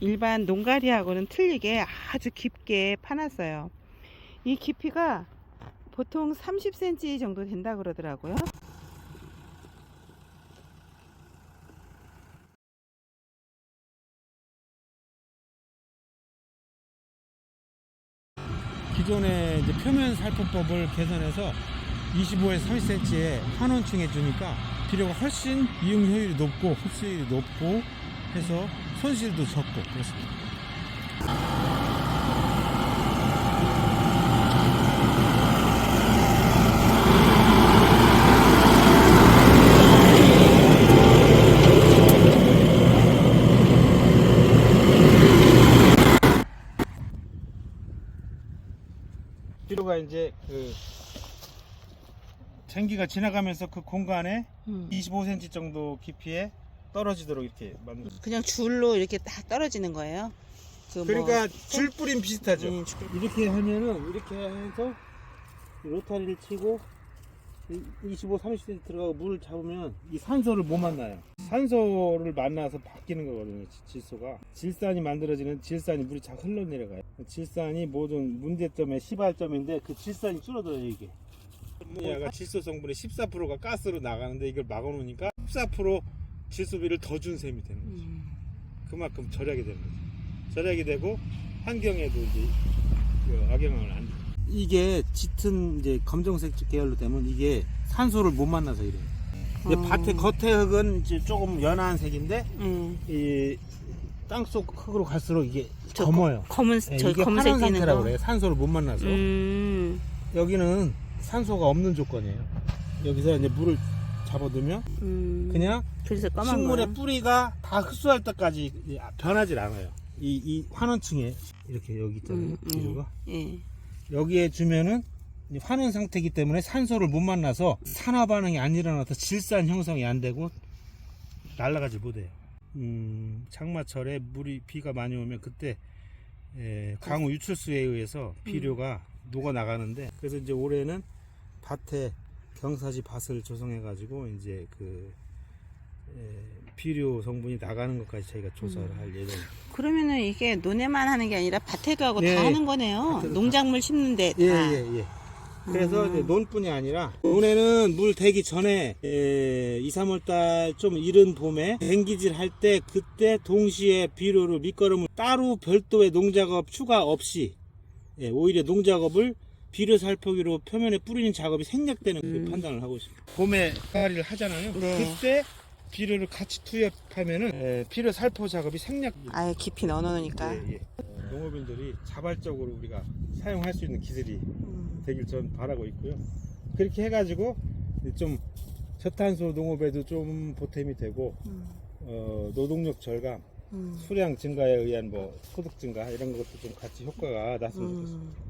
일반 농가리하고는 틀리게 아주 깊게 파놨어요. 이 깊이가 보통 30cm 정도 된다 그러더라고요. 기존의 이제 표면 살포법을 개선해서 25에서 30cm의 환원층에 주니까 비료가 훨씬 이용 효율이 높고 흡수율이 높고 해서 손실도 적고 그렇습니다. 비료가 이제 그 전기가 지나가면서 그 공간에 음. 25cm 정도 깊이에 떨어지도록 이렇게 만들. 그냥 줄로 이렇게 딱 떨어지는 거예요. 그 뭐- 그러니까 줄 뿌림 비슷하죠. 음, 줄. 이렇게 하면은 이렇게 해서 로타리를 치고 25, 30cm 들어가고 물을 잡으면 이 산소를 못 만나요. 산소를 만나서 바뀌는 거거든요. 지- 질소가. 질산이 만들어지는 질산이 물이 잘 흘러내려가요. 질산이 모든 문제점의 시발점인데 그 질산이 줄어들어요 이게. 아모니아가 질소 성분의 14%가 가스로 나가는데 이걸 막아놓으니까 14% 질소비를 더 준 셈이 되는 거죠. 음. 그만큼 절약이 되는 거죠. 절약이 되고 환경에도 이제 그 악영향을 안. 이게 짙은 이제 검정색 계열로 되면 이게 산소를 못 만나서 이래요. 근데 어. 밭의 겉에 흙은 이제 조금 연한 색인데 음. 이 땅속 흙으로 갈수록 이게 저 검어요. 검은 예, 저 이게 검은색 파란 띄는 상태라고 거. 그래요. 산소를 못 만나서 음. 여기는 산소가 없는 조건이에요. 여기서 이제 물을 잡아두면 음. 그냥 그래서 검은 식물의 거야. 뿌리가 다 흡수할 때까지 변하지 않아요. 이, 이 환원층에 이렇게 여기 있잖아요. 음, 음. 예. 여기에 주면은 이 환원 상태이기 때문에 산소를 못 만나서 산화 반응이 안 일어나서 질산 형성이 안 되고 날아가지 못해요. 음, 장마철에 물이 비가 많이 오면 그때 에, 강우 유출수에 의해서 비료가 녹아 나가는데 그래서 이제 올해는 밭에 경사지 밭을 조성해 가지고 이제 그 에, 비료 성분이 나가는 것까지 저희가 조사를 할 예정입니다. 그러면은 이게 논에만 하는 게 아니라 밭에 가고 예, 다 하는 거네요. 밭에도 농작물 심는데 다. 예, 예, 예. 그래서 음. 이제 논뿐이 아니라 논에는 물 대기 전에 에, 2, 3월 달 좀 이른 봄에 뱅기질 할 때 그때 동시에 비료를 밑거름을 따로 별도의 농작업 추가 없이 예, 오히려 농작업을 비료 살포기로 표면에 뿌리는 작업이 생략되는 그 음. 판단을 하고 있습니다. 봄에 항아리를 하잖아요. 네. 그때 비료를 같이 투입하면은 에, 비료 살포 작업이 생략 아예 깊이 넣어놓으니까. 예, 예. 어, 농업인들이 자발적으로 우리가 사용할 수 있는 기술이 음. 되길 전 바라고 있고요. 그렇게 해가지고 좀 저탄소 농업에도 좀 보탬이 되고 음. 어, 노동력 절감, 음. 수량 증가에 의한 뭐 소득 증가 이런 것도 좀 같이 효과가 났으면 좋겠습니다. 음.